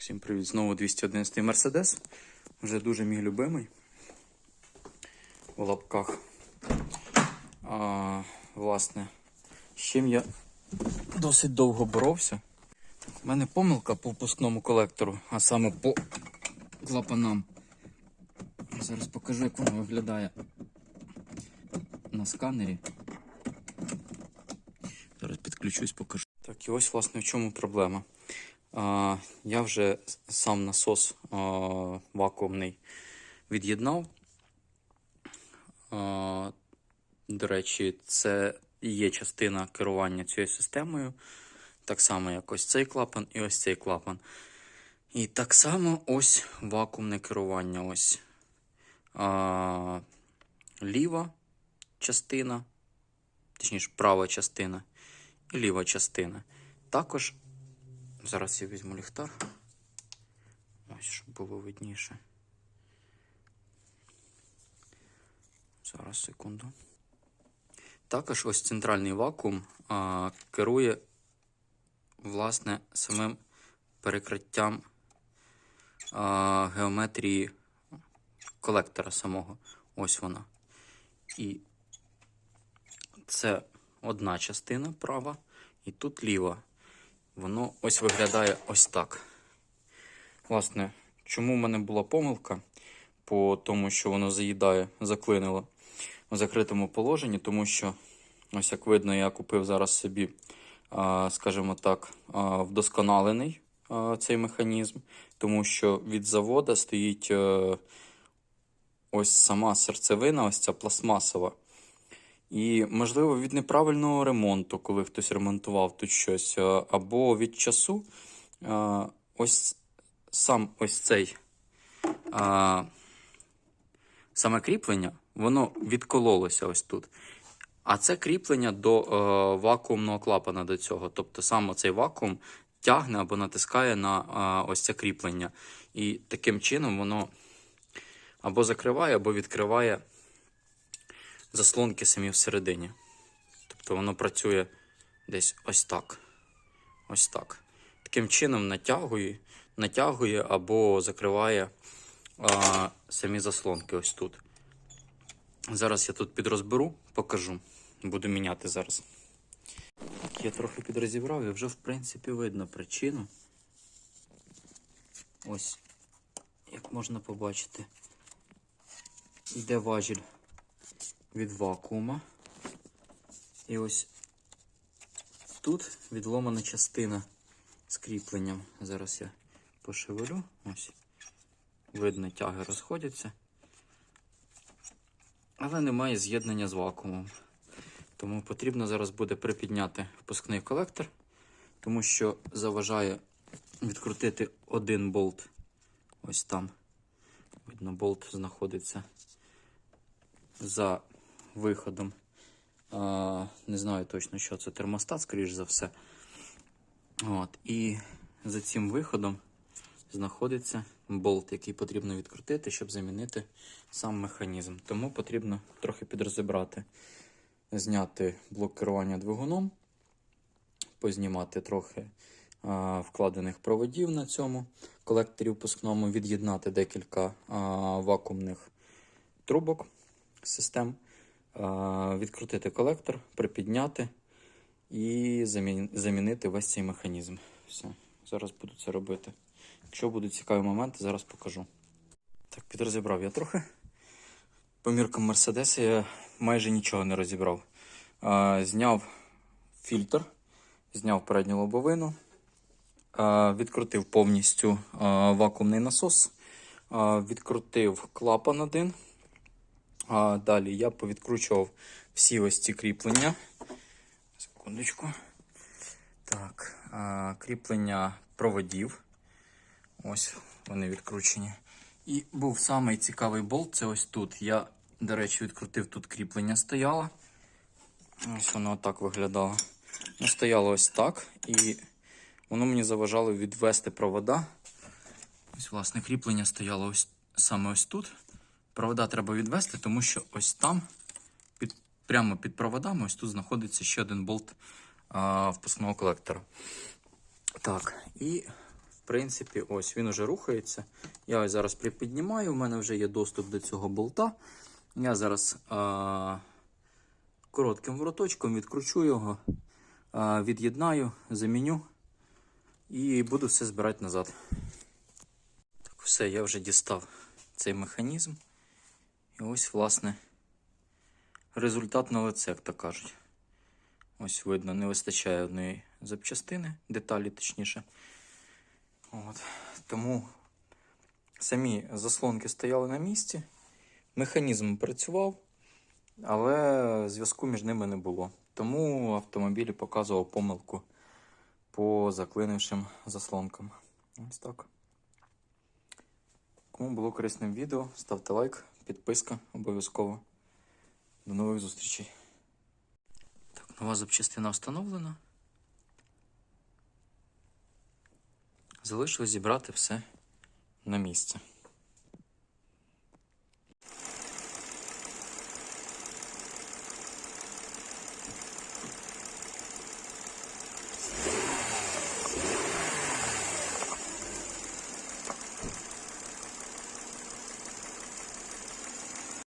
Всім привіт! Знову 211 Мерседес. Вже дуже мій любимий. У лапках. А, власне, з чим я досить довго боровся. У мене помилка по впускному колектору, а саме по клапанам. Зараз покажу, як воно виглядає на сканері. Зараз підключусь, покажу. Так, і ось, власне, в чому проблема. Я вже сам насос вакуумний від'єднав. До речі, це є частина керування цією системою. Так само, як ось цей клапан і ось цей клапан. І так само ось вакуумне керування. Ось а, ліва частина, точніше, права частина і ліва частина. Також Зараз я візьму ліхтар. Ось, щоб було видніше. Зараз секунду. Також ось центральний вакуум а, керує, власне, самим перекриттям а, геометрії колектора самого. Ось вона. І це одна частина права, і тут ліва. Воно ось виглядає ось так. Власне, чому в мене була помилка? По тому, що воно заїдає, заклинило у закритому положенні, тому що, ось як видно, я купив зараз собі, скажімо так, вдосконалений цей механізм, тому що від завода стоїть е, ось сама серцевина, ось ця пластмасова. І, можливо, від неправильного ремонту, коли хтось ремонтував тут щось, е, або від часу, е, ось сам ось цей е, саме кріплення, воно відкололося ось тут. А це кріплення до вакуумного клапана до цього. Тобто саме цей вакуум тягне або натискає на ось це кріплення. І таким чином воно або закриває, або відкриває заслонки самі всередині. Тобто воно працює десь ось так. Ось так. Таким чином натягує, натягує або закриває а, самі заслонки ось тут. Зараз я тут підрозберу, покажу. Буду міняти зараз. Я трохи підрозібрав і вже, в принципі, видно причину. Ось, як можна побачити, йде важіль від вакуума. І ось тут відломана частина з кріпленням. Зараз я пошевелю. Ось. Видно, тяги розходяться. Але немає з'єднання з вакуумом. Тому потрібно зараз буде припідняти впускний колектор, тому що заважає відкрутити один болт. Ось там. Видно, болт знаходиться за виходом. А, Не знаю точно, що це термостат, скоріш за все. От. І за цим виходом знаходиться болт, який потрібно відкрутити, щоб замінити сам механізм. Тому потрібно трохи підрозібрати, зняти блок керування двигуном, познімати трохи а, вкладених проводів на цьому колекторі впускному, від'єднати декілька а, вакуумних трубок систем відкрутити колектор, припідняти і замінити весь цей механізм. Все, зараз буду це робити. Якщо будуть цікаві моменти, зараз покажу. Так, підрозібрав я трохи. По міркам Мерседеса я майже нічого не розібрав. Зняв фільтр, зняв передню лобовину, відкрутив повністю вакуумний насос, відкрутив клапан один. А Далі я повідкручував всі ось ці кріплення. Секундочку. Так, а, кріплення проводів. Ось вони відкручені. І був самий цікавий болт. Це ось тут. Я, до речі, відкрутив тут кріплення стояло. Ось воно так виглядало. Ну, Стояло ось так. І воно мені заважало відвести провода. Ось, власне, кріплення стояло ось саме ось тут. Провода треба відвести, тому що ось там, під, прямо під проводами, ось тут знаходиться ще один болт а, впускного колектора. Так, і в принципі, ось він уже рухається. Я ось зараз припіднімаю, у мене вже є доступ до цього болта. Я зараз а, коротким вороточком відкручу його, а, від'єднаю, заміню і буду все збирати назад. Так, все, я вже дістав цей механізм. І ось, власне, результат на лице, як то кажуть. Ось видно, не вистачає одної запчастини, деталі точніше. От. Тому самі заслонки стояли на місці, механізм працював, але зв'язку між ними не було. Тому автомобіль показував помилку по заклинившим заслонкам. Ось так. Кому було корисним відео, ставте лайк, підписка обов'язково. До нових зустрічей. Так, нова запчастина встановлена. Залишилось зібрати все на місце.